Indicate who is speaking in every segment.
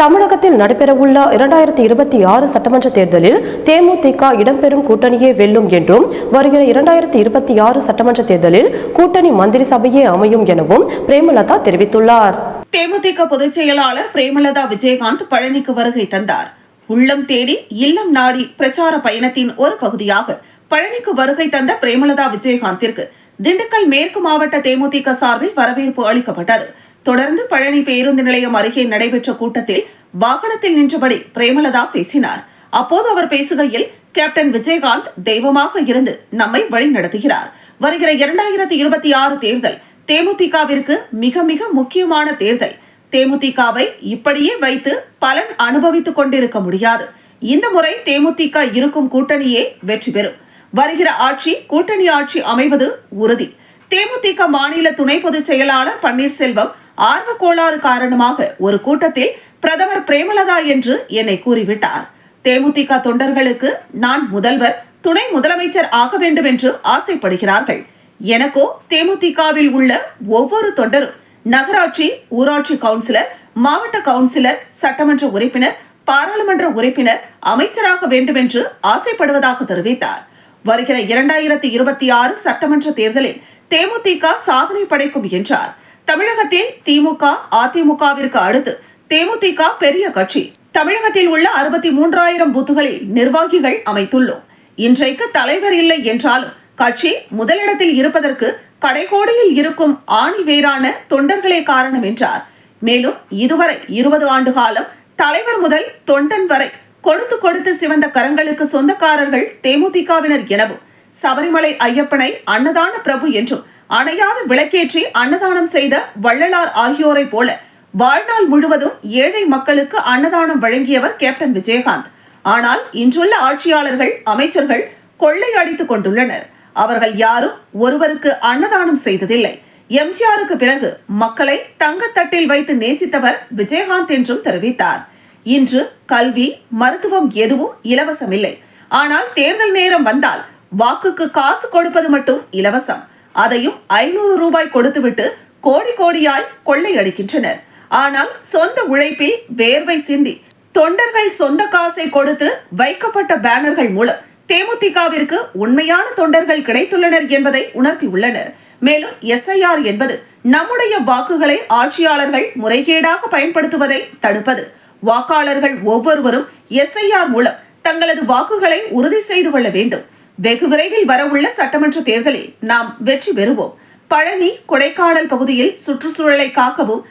Speaker 1: தமிழகத்தில் நடைபெறவுள்ள இரண்டாயிரத்தி இருபத்தி ஆறு சட்டமன்ற தேர்தலில் தேமுதிக இடம்பெறும் கூட்டணியே வெல்லும் என்றும் வருகிற இரண்டாயிரத்தி இருபத்தி ஆறு சட்டமன்ற தேர்தலில் கூட்டணி மந்திரி சபையே அமையும் எனவும் பிரேமலதா தெரிவித்துள்ளார்.
Speaker 2: தேமுதிக பொதுச் செயலாளர் பிரேமலதா விஜயகாந்த் பழனிக்கு வருகை தந்தார். உள்ளம் தேடி இல்லம் நாடி பிரச்சார பயணத்தின் ஒரு பகுதியாக பழனிக்கு வருகை தந்த பிரேமலதா விஜயகாந்திற்கு திண்டுக்கல் மேற்கு மாவட்ட தேமுதிக சார்பில் வரவேற்பு அளிக்கப்பட்டது. தொடர்ந்து பழனி பேருந்து நிலையம் அருகே நடைபெற்ற கூட்டத்தில் வாகனத்தில் நின்றபடி பிரேமலதா பேசினார். அப்போது அவர் பேசுகையில் கேப்டன் விஜயகாந்த் தெய்வமாக இருந்து நம்மை வழிநடத்துகிறார். வருகிற இரண்டாயிரத்தி இருபத்தி ஆறு தேர்தல் தேமுதிகவிற்கு மிக மிக முக்கியமான தேர்தல். தேமுதிகவை இப்படியே வைத்து பலன் அனுபவித்துக் கொண்டிருக்க முடியாது. இந்த முறை தேமுதிக இருக்கும் கூட்டணியே வெற்றி பெறும். வருகிற ஆட்சி கூட்டணி ஆட்சி அமைவது உறுதி. தேமுதிக மாநில துணை பொதுச் செயலாளர் பன்னீர்செல்வம் ஆர்வ கோளாறு காரணமாக ஒரு கூட்டத்தில் பிரதமர் பிரேமலதா என்று என்னை கூறிவிட்டார். தேமுதிக தொண்டர்களுக்கு நான் முதல்வர் துணை முதலமைச்சர் ஆக வேண்டும் என்று ஆசைப்படுகிறார்கள். எனக்கோ தேமுதிகவில் உள்ள ஒவ்வொரு தொண்டரும் நகராட்சி ஊராட்சி கவுன்சிலர் மாவட்ட கவுன்சிலர் சட்டமன்ற உறுப்பினர் பாராளுமன்ற உறுப்பினர் அமைச்சராக வேண்டும் என்று ஆசைப்படுவதாக தெரிவித்தார். வருகிற இரண்டாயிரத்தி இருபத்தி ஆறு சட்டமன்ற தேர்தலில் தேமுதிக சாதனை படைக்கும் என்றார். தமிழகத்தில் திமுக அதிமுகவிற்கு அடுத்து தேமுதிக பெரிய கட்சி. தமிழகத்தில் உள்ள அறுபத்தி மூன்றாயிரம் பூத்துகளில் நிர்வாகிகள் அமைத்துள்ளோம். இன்றைக்கு தலைவர் இல்லை என்றாலும் கட்சி முதலிடத்தில் இருப்பதற்கு கடைகோடியில் இருக்கும் ஆணி வேறான தொண்டர்களே காரணம் என்றார். மேலும் இதுவரை இருபது ஆண்டு காலம் தலைவர் முதல் தொண்டன் வரை கொடுத்து கொடுத்து சிவந்த கரங்களுக்கு சொந்தக்காரர்கள் தேமுதிகவினர் எனவும் சபரிமலை ஐயப்பனை அன்னதான பிரபு என்றும் அணையாத விளக்கேற்றி அன்னதானம் செய்த வள்ளலார் ஆகியோரை போல வாழ்நாள் முழுவதும் ஏழை மக்களுக்கு அன்னதானம் வழங்கியவர் கேப்டன் விஜயகாந்த். ஆனால் இன்றுள்ள ஆட்சியாளர்கள் அமைச்சர்கள் கொள்ளை அடித்துக் கொண்டுள்ளனர். அவர்கள் யாரும் ஒருவருக்கு அன்னதானம் செய்ததில்லை. எம்ஜிஆருக்கு பிறகு மக்களை தங்கத்தட்டில் வைத்து நேசித்தவர் விஜயகாந்த் என்றும் தெரிவித்தார். இன்று கல்வி மருத்துவம் எதுவும் இலவசமில்லை. ஆனால் தேர்தல் நேரம் வந்தால் வாக்குக்கு காசு கொடுப்பது மட்டும் இலவசம். அதையும் ஐநூறு ரூபாய் கொடுத்துவிட்டு கோடி கோடியாய் கொள்ளையடிக்கின்றனர். ஆனால் சொந்த உழைப்பில் வேர்வை சிந்தி தொண்டர்கள் சொந்த காசை கொடுத்து வைக்கப்பட்ட பேனர்கள் மூலம் தேமுதிகவிற்கு உண்மையான தொண்டர்கள் கிடைத்துள்ளனர் என்பதை உணர்த்தியுள்ளனர். மேலும் எஸ்ஐஆர் என்பது நம்முடைய வாக்குகளை ஆட்சியாளர்கள் முறைகேடாக பயன்படுத்துவதை தடுப்பது. வாக்காளர்கள் ஒவ்வொருவரும் எஸ்ஐஆர் மூலம் தங்களது வாக்குகளை உறுதி செய்து கொள்ள வேண்டும். வெகு விரைவில் வரவுள்ள சட்டமன்ற தேர்தலில் நாம் வெற்றி பெறுவோம். பழனி கொடைக்கானல் பகுதியில் சுற்றுச்சூழலை காக்கவும்.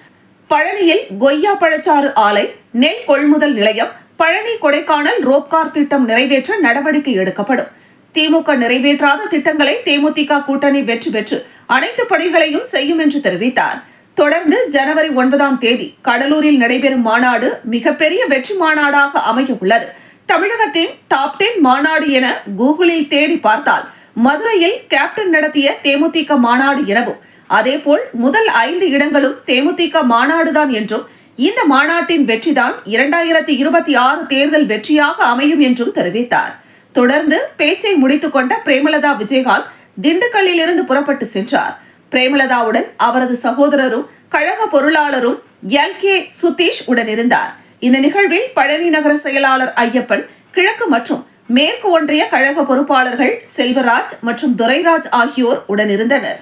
Speaker 2: பழனியில் கொய்யா பழச்சாறு ஆலை நெல் கொள்முதல் நிலையம் பழனி கொடைக்கானல் ரோப்கார் திட்டம் நிறைவேற்ற நடவடிக்கை எடுக்கப்படும். திமுக நிறைவேற்றாத திட்டங்களை தேமுதிக கூட்டணி வெற்றி பெற்று அனைத்து பணிகளையும் செய்யும் என்று தெரிவித்தார். தொடர்ந்து ஜனவரி ஒன்பதாம் தேதி கடலூரில் நடைபெறும் மாநாடு மிகப்பெரிய வெற்றி மாநாடாக அமைய உள்ளது. தமிழகத்தின் டாப் டென் மாநாடு என கூகுளில் தேடி பார்த்தால் மதுரையில் கேப்டன் நடத்திய தேமுதிக மாநாடு எனவும் அதேபோல் முதல் ஐந்து இடங்களும் தேமுதிக மாநாடுதான் என்றும் இந்த மாநாட்டின் வெற்றிதான் இரண்டாயிரத்தி இருபத்தி ஆறு தேர்தல் வெற்றியாக அமையும் என்றும் தெரிவித்தார். தொடர்ந்து பேச்சை முடித்துக் கொண்ட பிரேமலதா விஜயகாந்த் திண்டுக்கல்லில் இருந்து புறப்பட்டு சென்றார். பிரேமலதாவுடன் அவரது சகோதரரும் கழக பொருளாளரும் எல் கே சுதீஷ் உடனிருந்தார் இந்த நிகழ்வில் பழனி நகர செயலாளர் ஐயப்பன் கிழக்கு மற்றும் மேற்கு ஒன்றிய கழக பொறுப்பாளர்கள் செல்வராஜ் மற்றும் துரைராஜ் ஆகியோர் உடனிருந்தனர்.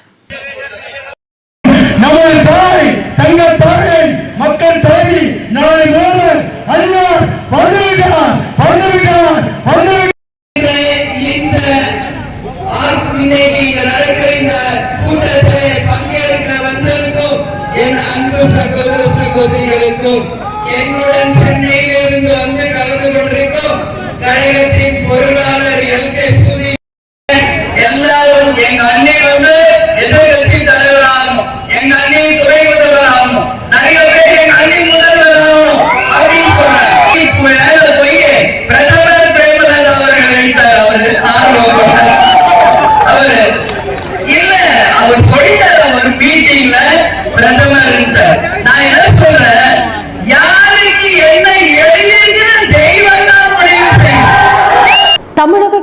Speaker 3: நமது தாய் தங்கள் தாயை மக்கள் தலைவி நாளை முதல்வர் அறிஞர் வந்துவிட்டார் வந்துவிட்டார் வந்துவிட்டார்
Speaker 4: இந்த ஆர்- இன்னைக்கு இங்க நடக்கிற இந்த கூட்டத்தில் பங்கேற்க வந்திருக்கும் என் அன்பு சகோதர சகோதரிகளுக்கும் என்னுடன் சென்னையிலிருந்து வந்து கலந்து கொண்டிருக்கும் கழகத்தின் பொருளாளர் எல் கே சுதி எல்லாரும் எங்க அண்ணி வந்து எதிர்கட்சி தலைவர் ஆகணும் எங்க அண்ணி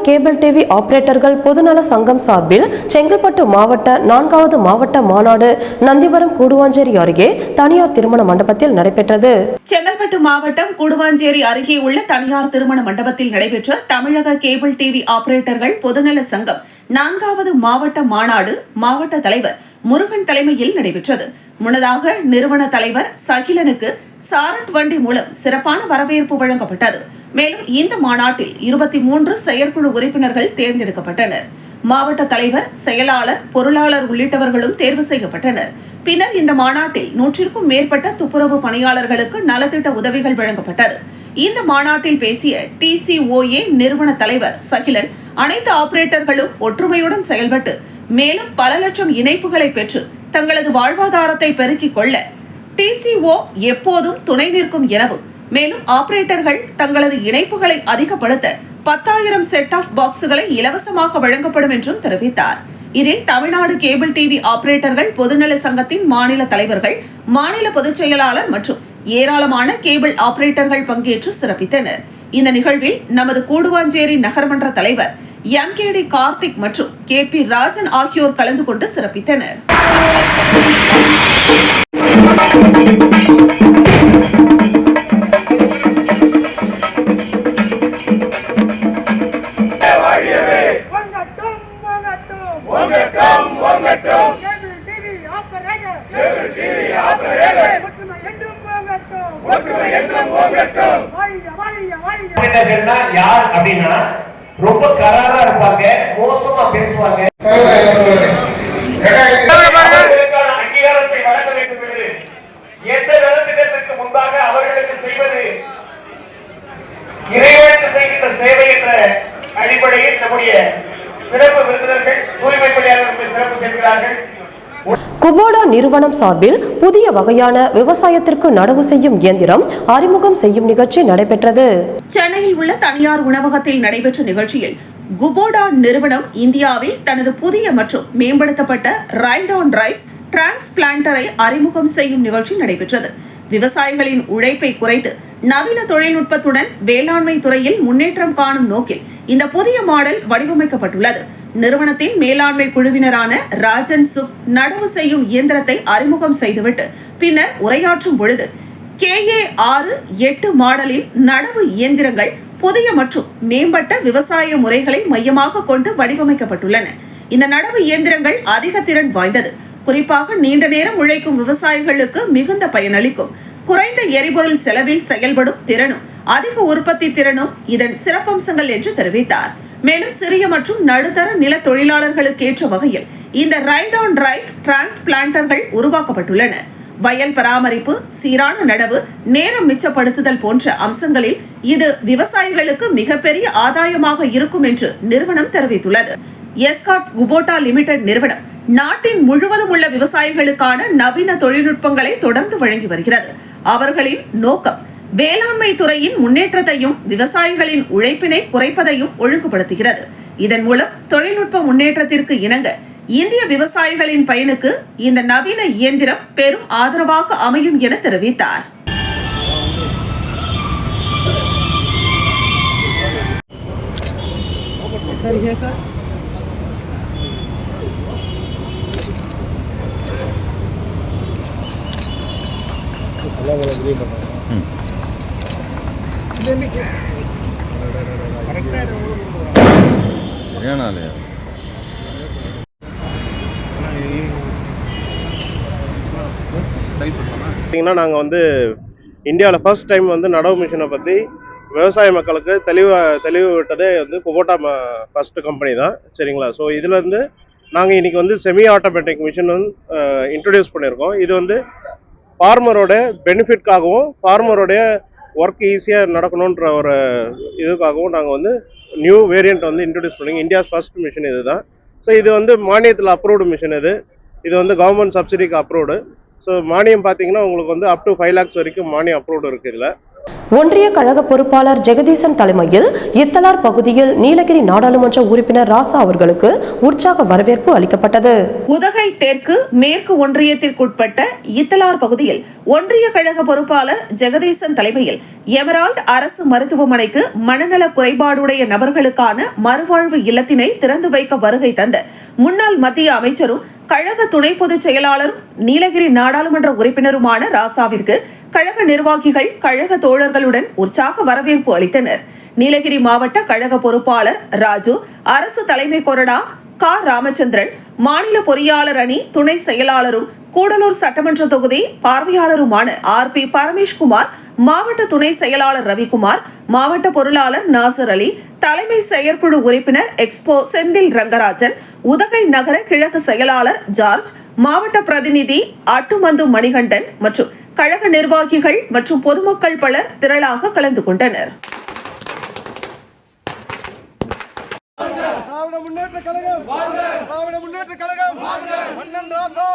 Speaker 1: கேபிள் டிவி ஆபரேட்டர்கள் பொதுநல சங்கம் சார்பில் செங்கல்பட்டு மாவட்ட நான்காவது மாவட்ட மாநாடு நந்திவரம் கூடுவாஞ்சேரி அருகே தனியார் திருமண மண்டபத்தில் நடைபெற்றது.
Speaker 2: செங்கல்பட்டு மாவட்டம் கூடுவாஞ்சேரி அருகே உள்ள தனியார் திருமண மண்டபத்தில் நடைபெற்ற தமிழக கேபிள் டிவி ஆபரேட்டர்கள் பொதுநல சங்கம் நான்காவது மாவட்ட மாநாடு மாவட்ட தலைவர் முருகன் தலைமையில் நடைபெற்றது. முன்னதாக நிறுவன தலைவர் சகிலனுக்கு சாரட் வண்டி மூலம் சிறப்பான வரவேற்பு வழங்கப்பட்டது. மேலும் இந்த மாநாட்டில் இருபத்தி மூன்று செயற்குழு உறுப்பினர்கள் தேர்ந்தெடுக்கப்பட்டனர். மாவட்ட தலைவர் செயலாளர் பொருளாளர் உள்ளிட்டவர்களும் தேர்வு செய்யப்பட்டனர். பின்னர் இந்த மாநாட்டில் நூற்றிற்கும் மேற்பட்ட துப்புரவு பணியாளர்களுக்கு நலத்திட்ட உதவிகள் வழங்கப்பட்டது. இந்த மாநாட்டில் பேசிய டிசிஓஏ நிறுவன தலைவர் சகிலன் அனைத்து ஆபரேட்டர்களும் ஒற்றுமையுடன் செயல்பட்டு மேலும் பல லட்சம் இணைப்புகளை பெற்று தங்களது வாழ்வாதாரத்தை பெருக்கிக் கொள்ள டிசிஓ எப்போதும் துணை நிற்கும் எனவும் மேலும் ஆபரேட்டர்கள் தங்களது இணைப்புகளை அதிகப்படுத்த பத்தாயிரம் செட் ஆஃப் பாக்ஸுகளை இலவசமாக வழங்கப்படும் என்றும் தெரிவித்தார். இதில் தமிழ்நாடு கேபிள் டிவி ஆபரேட்டர்கள் பொதுநல சங்கத்தின் மாநில தலைவர்கள் மாநில பொதுச் செயலாளர் மற்றும் ஏராளமான கேபிள் ஆபரேட்டர்கள் பங்கேற்று சிறப்பித்தனர். இந்த நிகழ்வில் நமது கூடுவாஞ்சேரி நகர்மன்ற தலைவர் எம் கே டி கார்த்திக் மற்றும் கே பி ராஜன் ஆகியோர் கலந்து கொண்டு சிறப்பித்தனர்.
Speaker 1: நிறுவனம் சார்பில் புதிய வகையான விவசாயத்திற்கு நடவு செய்யும் இயந்திரம் அறிமுகம் செய்யும் நிகழ்ச்சி நடைபெற்றது.
Speaker 2: சென்னையில் உள்ள தனியார் உணவகத்தில் நடைபெற்ற நிகழ்ச்சியில் குபோடா நிறுவனம் இந்தியாவில் தனது புதிய மற்றும் மேம்படுத்தப்பட்ட ரைட் ஆன் ரைட் டிரான்ஸ்பிளான்டரை அறிமுகம் செய்யும் நிகழ்ச்சி நடைபெற்றது. விவசாயிகளின் உழைப்பை குறைத்து நவீன தொழில்நுட்பத்துடன் வேளாண்மை துறையில் முன்னேற்றம் காணும் நோக்கில் இந்த புதிய மாடல் வடிவமைக்கப்பட்டுள்ளது. நிறுவனத்தின் மேலாண்மை குழுவினரான ராஜன் சுப் நடவு செய்யும் இயந்திரத்தை அறிமுகம் செய்துவிட்டு பின்னர் உரையாற்றும் பொழுது கே ஏ ஆறு எட்டு மாடலில் நடவு இயந்திரங்கள் புதிய மற்றும் மேம்பட்ட விவசாய முறைகளை மையமாக கொண்டு வடிவமைக்கப்பட்டுள்ளன. இந்த நடவு இயந்திரங்கள் அதிக திறன் வாய்ந்தது. குறிப்பாக நீண்ட நேரம் உழைக்கும் விவசாயிகளுக்கு மிகுந்த பயனளிக்கும். குறைந்த எரிபொருள் செலவில் செயல்படும் திறனும் அதிக உற்பத்தி திறனும் இதன் சிறப்பம்சங்கள் என்று தெரிவித்தார். மேலும் சிறிய மற்றும் நடுத்தர நில தொழிலாளர்களுக்கு ஏற்ற வகையில் இந்த ரைட் ஆன் ரைட் டிரான்ஸ்பிளான்டர்கள் உருவாக்கப்பட்டுள்ளன. வயல் பராமரிப்பு சீரான நடவு நேரம் மிச்சப்படுத்துதல் போன்ற அம்சங்களில் இது விவசாயிகளுக்கு மிகப்பெரிய ஆதாயமாக இருக்கும் என்று நிறுவனம் தெரிவித்துள்ளது. எஸ்காட் குபோட்டா லிமிடெட் நிறுவனம் நாட்டின் முழுவதும் உள்ள விவசாயிகளுக்கான நவீன தொழில்நுட்பங்களை தொடர்ந்து வழங்கி வருகிறது. அவர்களின் நோக்கம். வேளாண்மை துறையின் முன்னேற்றத்தையும் விவசாயிகளின் உழைப்பினை குறைப்பதையும் ஒழுங்குபடுத்துகிறது. இதன் மூலம் தொழில்நுட்ப முன்னேற்றத்திற்கு இணங்க இந்திய விவசாயிகளின் பயனுக்கு இந்த நவீன இயந்திரம் பெரும் ஆதரவாக அமையும் என தெரிவித்தார்.
Speaker 5: சரியான ஆலையா
Speaker 6: பார்த்தீங்கன்னா நாங்கள் வந்து இந்தியாவில் ஃபர்ஸ்ட் டைம் வந்து நடவு மிஷினை பற்றி விவசாய மக்களுக்கு தெளிவா தெளிவு விட்டதே வந்து குபோட்டா ஃபர்ஸ்ட் கம்பெனி தான். சரிங்களா? ஸோ இதில் வந்து நாங்கள் இன்னைக்கு வந்து செமி ஆட்டோமேட்டிக் மிஷின் வந்து இன்ட்ரடியூஸ் பண்ணியிருக்கோம். இது வந்து ஃபார்மரோட பெனிஃபிட்காகவும் ஃபார்மரோடைய ஒர்க் ஈஸியாக நடக்கணுன்ற ஒரு இதுக்காகவும் நாங்கள் வந்து நியூ வேரியண்ட் வந்து இன்ட்ரடியூஸ் பண்ணிங்க. இந்தியாஸ் ஃபர்ஸ்ட் மிஷின் இது தான் ஸோ இது வந்து மானியத்தில் அப்ரூவ்டு மிஷின் இது. இது வந்து கவர்மெண்ட் சப்சிடிக்கு அப்ரூவ்டு ஸோ மானியம் பார்த்தீங்கன்னா உங்களுக்கு வந்து அப் டு ஃபைவ் லேக்ஸ் வரைக்கும் மானியம் அப்ரூவ்டு இருக்குது இதில்.
Speaker 1: ஒன்றிய கழக பொறுப்பாளர் ஜெகதீசன் தலைமையில் இத்தலார் பகுதியில் நீலகிரி நாடாளுமன்ற உறுப்பினர் ராசா அவர்களுக்கு உற்சாக வரவேற்பு அளிக்கப்பட்டது.
Speaker 2: உதகை தெற்கு மேற்கு ஒன்றியத்திற்குட்பட்ட இத்தலார் பகுதியில் ஒன்றிய கழக பொறுப்பாளர் ஜெகதீசன் தலைமையில் எமரால்ட் அரசு மருத்துவமனைக்கு மனநல குறைபாடுடைய நபர்களுக்கான மறுவாழ்வு இல்லத்தினை திறந்து வைக்க வருகை தந்த முன்னாள் மத்திய அமைச்சரும் கழக துணை பொதுச் செயலாளரும் நீலகிரி நாடாளுமன்ற உறுப்பினருமான ராசாவிற்கு கழக நிர்வாகிகள் கழக தோழர்களுடன் உற்சாக வரவேற்பு அளித்தனர். நீலகிரி மாவட்ட கழக பொறுப்பாளர் ராஜு அரசு தலைமை கொறடா க. ராமச்சந்திரன் மாநில பொறியாளர் அணி துணை செயலாளரும் கூடலூர் சட்டமன்ற தொகுதி பார்வையாளருமான ஆர் பி பரமேஷ்குமார் மாவட்ட துணை செயலாளர் ரவிக்குமார் மாவட்ட பொருளாளர் நாசர் அலி தலைமை செயற்குழு உறுப்பினர் எக்ஸ்போ செந்தில் ரங்கராஜன் உதகை நகர கிழக்கு செயலாளர் ஜார்ஜ் மாவட்ட பிரதிநிதி அட்டுமந்து மணிகண்டன் மற்றும் கழக நிர்வாகிகள் மற்றும் பொதுமக்கள் பலர் திரளாக கலந்து கொண்டனர்
Speaker 7: திராவிட முன்னேற்ற கழகம். திராவிட முன்னேற்ற கழகம். மன்னன் ராசா.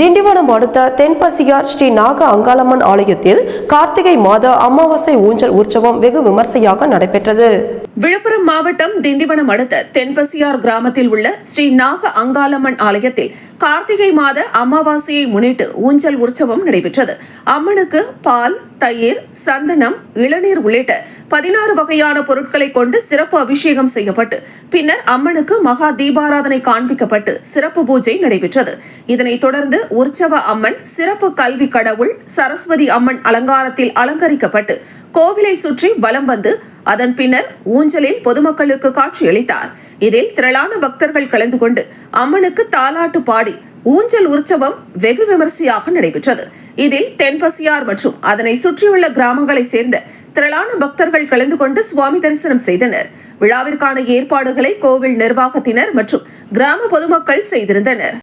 Speaker 1: திண்டிவனம் அடுத்த தென்பசியார் ஸ்ரீ நாக அங்காளம்மன் ஆலயத்தில் கார்த்திகை மாத அமாவாசை ஊஞ்சல் உற்சவம் வெகு விமர்சையாக நடைபெற்றது.
Speaker 2: விழுப்புரம் மாவட்டம் திண்டிவனம் அடுத்த தென்பசியார் கிராமத்தில் உள்ள ஸ்ரீ நாக அங்காளம்மன் ஆலயத்தில் கார்த்திகை மாத அமாவாசையை முன்னிட்டு ஊஞ்சல் உற்சவம் நடைபெற்றது. அம்மனுக்கு பால் தயிர் சந்தனம் இளநீர் உள்ளிட்ட பதினாறு வகையான பொருட்களை கொண்டு சிறப்பு அபிஷேகம் செய்யப்பட்டு பின்னர் அம்மனுக்கு மகா தீபாராதனை காண்பிக்கப்பட்டு சிறப்பு பூஜை நடைபெற்றது. இதனைத் தொடர்ந்து உற்சவ அம்மன் சிறப்பு கல்வி கடவுள் சரஸ்வதி அம்மன் அலங்காரத்தில் அலங்கரிக்கப்பட்டு கோவிலை சுற்றி வலம் வந்து அதன் பின்னர் ஊஞ்சலில் பொதுமக்களுக்கு காட்சியளித்தார். இதில் திரளான பக்தர்கள் கலந்து கொண்டு அம்மனுக்கு தாலாட்டு பாடி ஊஞ்சல் உற்சவம் வெகு விமரிசையாக நடைபெற்றது. இதில் தென்பசியார் மற்றும் அதனை சுற்றியுள்ள கிராமங்களைச் சேர்ந்த திரளான பக்தர்கள் கலந்து கொண்டு சுவாமி தரிசனம் செய்தனர். விழாவிற்கான ஏற்பாடுகளை கோவில் நிர்வாகத்தினர் மற்றும் கிராம பொதுமக்கள் செய்திருந்தனர்.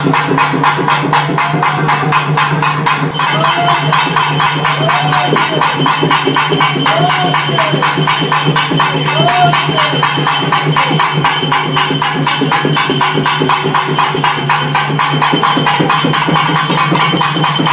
Speaker 4: இடத்துக்கு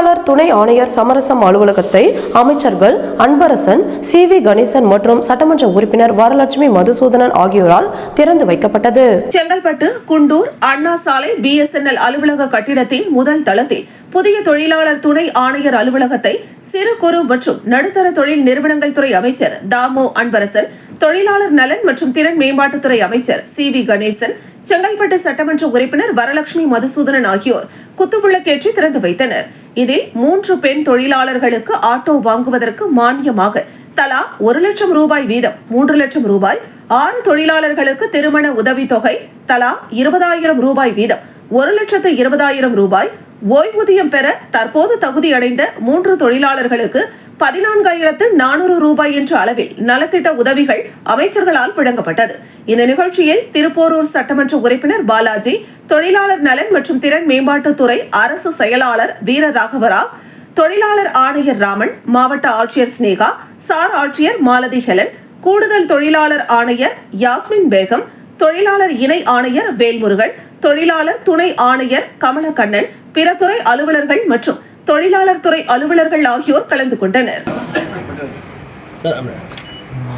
Speaker 1: தொழிலாளர் துணை ஆணையர் சமரசம் அலுவலகத்தை அமைச்சர்கள் அன்பரசன் சி. வி. கணேசன் மற்றும் சட்டமன்ற உறுப்பினர் வரலட்சுமி மதுசூதனன் ஆகியோரால் திறந்து வைக்கப்பட்டது.
Speaker 2: செங்கல்பட்டு குண்டூர் அண்ணா சாலை பிஎஸ்என்எல் அலுவலக கட்டிடத்தின் முதல் தளத்தில் புதிய தொழிலாளர் துணை ஆணையர் அலுவலகத்தை சிறு குறு மற்றும் நடுத்தர தொழில் நிறுவனங்கள் துறை அமைச்சர் தாமோ அன்பரசன் தொழிலாளர் நலன் மற்றும் திறன் மேம்பாட்டுத்துறை அமைச்சர் சி வி கணேசன் செங்கல்பட்டு சட்டமன்ற உறுப்பினர் வரலட்சுமி மதுசூதனன் ஆகியோர் குத்துவிளக்கேற்றி திறந்து வைத்தனர். இதில் மூன்று பெண் தொழிலாளர்களுக்கு ஆட்டோ வாங்குவதற்கு மானியமாக தலா ஒரு லட்சம் ரூபாய் வீதம் மூன்று லட்சம் ரூபாய் ஆறு தொழிலாளர்களுக்கு திருமண உதவித்தொகை தலா இருபதாயிரம் ரூபாய் வீதம் ஒரு லட்சத்து இருபதாயிரம் ரூபாய் ஓய்வூதியம் பெற தற்போது தகுதியடைந்த மூன்று தொழிலாளர்களுக்கு பதினான்காயிரத்து நானூறு ரூபாய் என்ற அளவில் நலத்திட்ட உதவிகள் அமைச்சர்களால் வழங்கப்பட்டது. இந்த நிகழ்ச்சியில் திருப்போரூர் சட்டமன்ற உறுப்பினர் பாலாஜி தொழிலாளர் நலன் மற்றும் திறன் மேம்பாட்டுத்துறை அரசு செயலாளர் வீர ராகவராவ் தொழிலாளர் ஆணையர் ராமன் மாவட்ட ஆட்சியர் ஸ்னேகா சார் ஆட்சியர் மாலதி ஹெலன் கூடுதல் தொழிலாளர் ஆணையர் யாஸ்மின் பேகம் தொழிலாளர் இணை ஆணையர் வேல்முருகன் தொழிலாளர் துணை ஆணையர் கமலக்கண்ணன் பிற துறை அலுவலர்கள் மற்றும் தொழிலாளர் துறை அலுவலர்கள் ஆகியோர் கலந்து கொண்டனர்.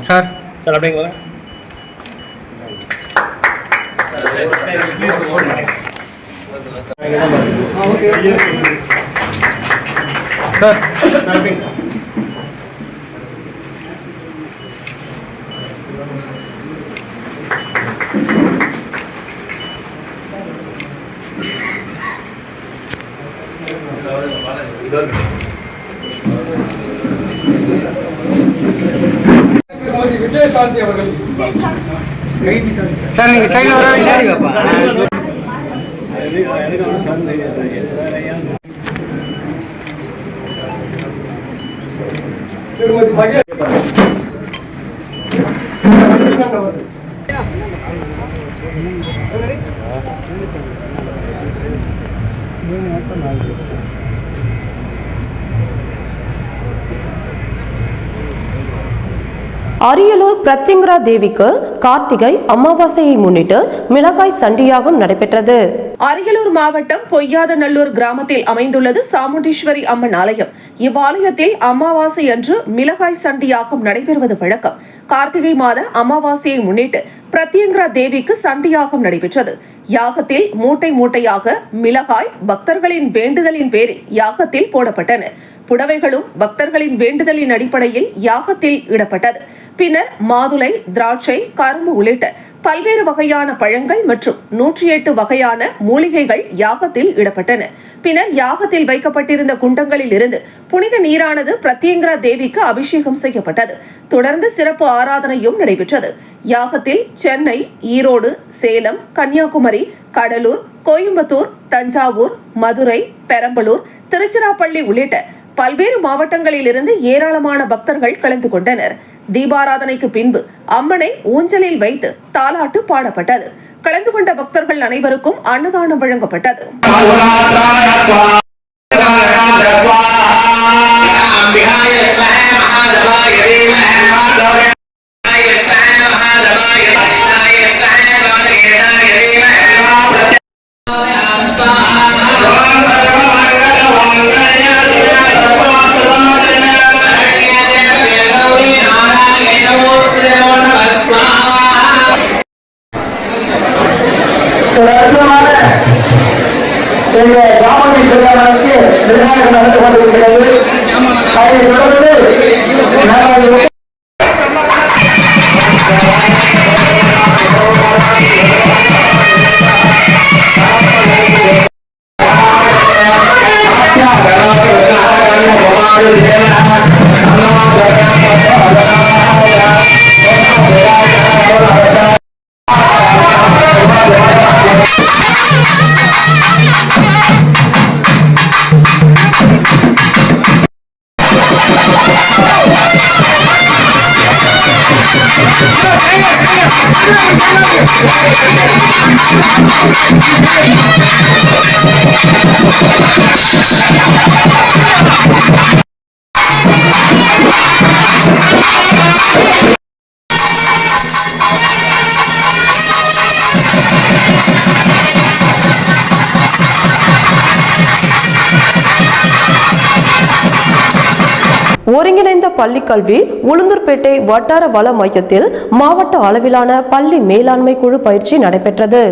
Speaker 5: சார் சார் அப்படிங்களா சார்
Speaker 7: விஜயசாந்தி அவர்கள்
Speaker 5: சார் நீங்க சைடுல வர வேண்டியதுப்பா
Speaker 7: திருமதி மகேஷ்.
Speaker 1: அரியலூர் பிரத்யங்கரா தேவிக்கு கார்த்திகை அமாவாசையை முன்னிட்டு மிளகாய் சண்டியாகம் நடைபெற்றது.
Speaker 2: அரியலூர் மாவட்டம் பொய்யாதநல்லூர் கிராமத்தில் அமைந்துள்ளது சாமுண்டீஸ்வரி அம்மன் ஆலயம். இவ்வாலயத்தில் அமாவாசை அன்று மிளகாய் சண்டியாகம் நடைபெறுவது வழக்கம். கார்த்திகை மாத அமாவாசையை முன்னிட்டு பிரத்யங்கரா தேவிக்கு சண்டியாகம் நடைபெற்றது. யாகத்தில் மூட்டை மூட்டையாக மிளகாய் பக்தர்களின் வேண்டுதலின் பேரில் யாகத்தில் போடப்பட்டன. புடவைகளும் பக்தர்களின் வேண்டுதலின் அடிப்படையில் யாகத்தில் இடப்பட்டது. பின்னர் மாதுளை திராட்சை கரும்பு உள்ளிட்ட பல்வேறு வகையான பழங்கள் மற்றும் நூற்றி எட்டு வகையான மூலிகைகள் யாகத்தில் இடப்பட்டன. பின்னர் யாகத்தில் வைக்கப்பட்டிருந்த குண்டங்களில் இருந்து புனித நீரானது பிரத்யங்கரா தேவிக்கு அபிஷேகம் செய்யப்பட்டது. தொடர்ந்து சிறப்பு ஆராதனையும் நடைபெற்றது. யாகத்தில் சென்னை ஈரோடு சேலம் கன்னியாகுமரி கடலூர் கோயம்புத்தூர் தஞ்சாவூர் மதுரை பெரம்பலூர் திருச்சிராப்பள்ளி உள்ளிட்ட பல்வேறு மாவட்டங்களிலிருந்து ஏராளமான பக்தர்கள் கலந்து கொண்டனர். தீபாராதனைக்கு பின்பு அம்மனை ஊஞ்சலில் வைத்து தாலாட்டு பாடப்பட்டது. கலந்து கொண்ட பக்தர்கள் அனைவருக்கும் அன்னதானம் வழங்கப்பட்டது.
Speaker 1: Thank. பள்ளிக்கல்வி உளுந்தூர்பேட்டை வட்டார வள மையத்தில் மாவட்ட அளவிலான பள்ளி மேலாண்மை குழு பயிற்சி நடைபெற்றது.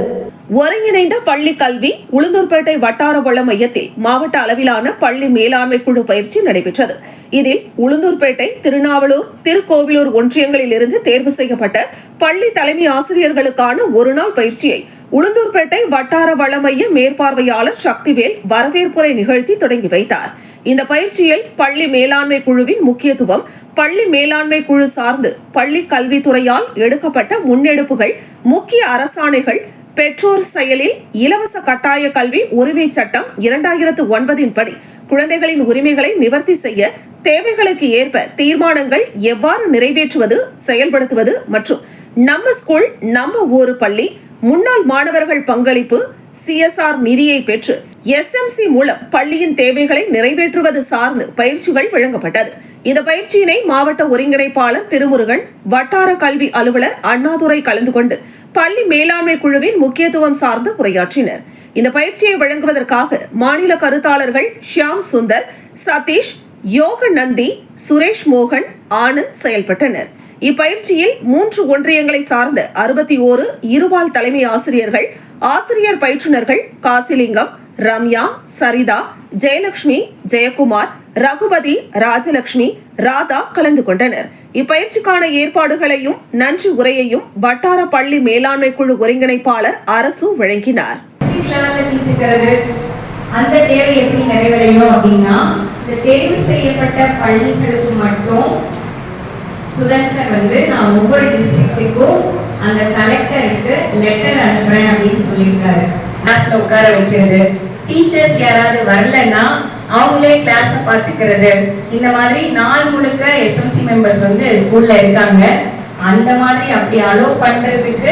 Speaker 2: ஒருங்கிணைந்த பள்ளி கல்வி உளுந்தூர்பேட்டை வட்டார வள மையத்தில் மாவட்ட அளவிலான பள்ளி மேலாண்மை குழு பயிற்சி நடைபெற்றது. இதில் உளுந்தூர்பேட்டை திருநாவலூர் திருக்கோவிலூர் ஒன்றியங்களில் இருந்து தேர்வு செய்யப்பட்ட பள்ளி தலைமை ஆசிரியர்களுக்கான ஒருநாள் பயிற்சியை உளுந்தூர்பேட்டை வட்டார வளமைய மேற்பார்வையாளர் சக்திவேல் வரவேற்புரை நிகழ்த்தி தொடங்கி வைத்தார். இந்த பயிற்சியில் பள்ளி மேலாண்மை குழுவின் முக்கியத்துவம் பள்ளி மேலாண்மை குழு சார்ந்து பள்ளி கல்வித்துறையால் எடுக்கப்பட்ட முன்னெடுப்புகள் முக்கிய அரசாணைகள் பெற்றோர் செயலில் இலவச கட்டாய கல்வி உரிமை சட்டம் இரண்டாயிரத்து ஒன்பதின் படி குழந்தைகளின் உரிமைகளை நிவர்த்தி செய்ய தேவைகளுக்கு ஏற்ப தீர்மானங்கள் எவ்வாறு நிறைவேற்றுவது செயல்படுத்துவது மற்றும் நம்ம ஸ்கூல் நம்ம ஊரு பள்ளி முன்னாள் மாணவர்கள் பங்களிப்பு சிஎஸ்ஆர் நிதியை பெற்று எஸ்எம்சி மூலம் பள்ளியின் தேவைகளை நிறைவேற்றுவது சார்ந்து பயிற்சிகள் வழங்கப்பட்டது. இந்த பயிற்சியினை மாவட்ட ஒருங்கிணைப்பாளர் திருமுருகன் வட்டார கல்வி அலுவலர் அண்ணாதுரை கலந்து கொண்டு பள்ளி மேலாண்மை குழுவின் முக்கியத்துவம் சார்ந்து உரையாற்றினர். இந்த பயிற்சியை வழங்குவதற்காக மாநில கருத்தாளர்கள் ஷியாம் சுந்தர் சதீஷ் யோக நந்தி சுரேஷ் மோகன் ஆனந்த் செயல்பட்டனர். இப்பயிற்சியில் மூன்று ஒன்றியங்களை சார்ந்த அறுபத்தி ஓரு இருபால் தலைமை ஆசிரியர்கள் ஆசிரியர் பயிற்றுனர்கள் காசிலிங்கம் ரம்யா சரிதா ஜெயலட்சுமி ஜெயக்குமார் ரகுபதி ராஜலட்சுமி ராதா கலந்து கொண்டனர். இப்பயிற்சிக்கான ஏற்பாடுகளையும் நன்றி உரையையும் வட்டார பள்ளி மேலாண்மை குழு ஒருங்கிணைப்பாளர் அரசு வழங்கினார்.
Speaker 8: அந்த தேவை எப்படி நிறைவடையும் அப்படின்னா இந்த தேர்வு செய்யப்பட்ட பள்ளிகளுக்கு மட்டும் சுதன் சார் வந்து நான் ஒவ்வொரு டிஸ்ட்ரிக்ட்டுக்கும் அந்த கலெக்டருக்கு லெட்டர் அனுப்புறேன் அப்படின்னு சொல்லியிருக்காரு. கிளாஸ்ல உட்கார வைக்கிறது. டீச்சர்ஸ் யாராவது வரலன்னா அவங்களே கிளாஸ பாத்துக்கிறது இந்த மாதிரி நாள் முழுக்க எஸ்எம்சி மெம்பர்ஸ் வந்து ஸ்கூல்ல இருக்காங்க. அந்த மாதிரி அப்படி அலோவ் பண்றதுக்கு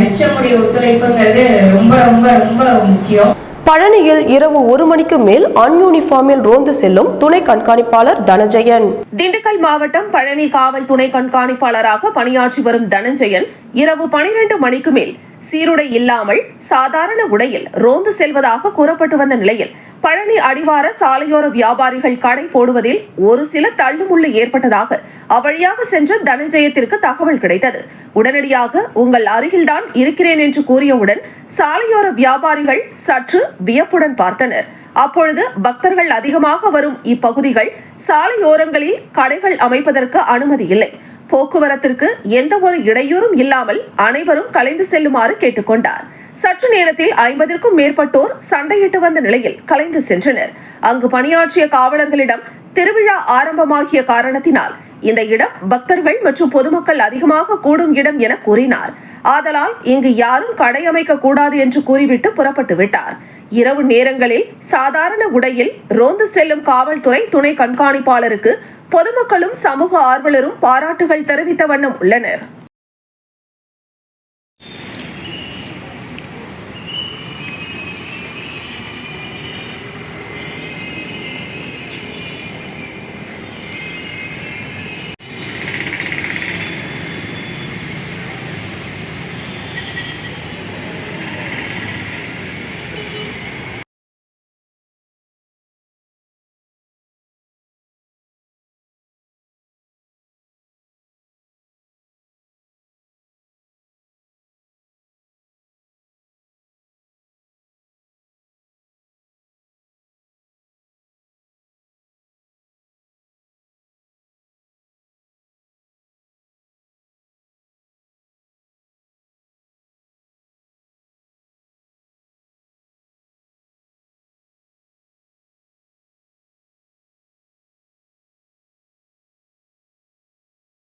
Speaker 8: ஹெச்எம் ஒத்துழைப்புங்கிறது ரொம்ப ரொம்ப ரொம்ப முக்கியம்.
Speaker 1: பழனியில் இரவு ஒரு மணிக்கு மேல் அன்யூனிஃபார்மில் ரோந்து செல்லும் துணை கண்காணிப்பாளர் தனஜயன்
Speaker 2: திண்டுக்கல் மாவட்டம் பழனி காவல் துணை கண்காணிப்பாளராக பணியாற்றி வரும் தனஞ்சயன் இரவு பனிரெண்டு மணிக்கு மேல் சீருடை இல்லாமல் சாதாரண உடையில் ரோந்து செல்வதாக கூறப்பட்டு வந்த நிலையில் பழனி அடிவார சாலையோர வியாபாரிகள் கடை போடுவதில் ஒரு சில தள்ளுமுள்ளு ஏற்பட்டதாக அவ்வழியாக சென்ற தனஞ்சயத்திற்கு தகவல் கிடைத்தது. உடனடியாக உங்கள் அருகில்தான் இருக்கிறேன் என்று கூறியவுடன் சாலையோர வியாபாரிகள் சற்று வியப்புடன் பார்த்தனர். அப்பொழுது பக்தர்கள் அதிகமாக வரும் இப்பகுதிகள் சாலையோரங்களில் கடைகள் அமைப்பதற்கு அனுமதி இல்லை. போக்குவரத்திற்கு எந்த ஒரு இடையூறும் இல்லாமல் அனைவரும் கலைந்து செல்லுமாறு கேட்டுக்கொண்டார். சற்று நேரத்தில் ஐம்பதிற்கும் மேற்பட்டோர் சண்டையிட்டு வந்த நிலையில் கலைந்து சென்றனர். அங்கு பணியாற்றிய காவலர்களிடம் திருவிழா ஆரம்பமாகிய காரணத்தினால் இந்த இடம் பக்தர்கள் மற்றும் பொதுமக்கள் அதிகமாக கூடும் இடம் என கூறினார். ஆதலால் இங்கு யாரும் கடை அமைக்க கூடாது என்று கூறிவிட்டு புறப்பட்டு விட்டார். இரவு நேரங்களில் சாதாரண உடையில் ரோந்து செல்லும் காவல்துறை துணை கண்காணிப்பாளருக்கு பொதுமக்களும் சமூக ஆர்வலரும் பாராட்டுகள் தெரிவித்த வண்ணம் உள்ளனர்.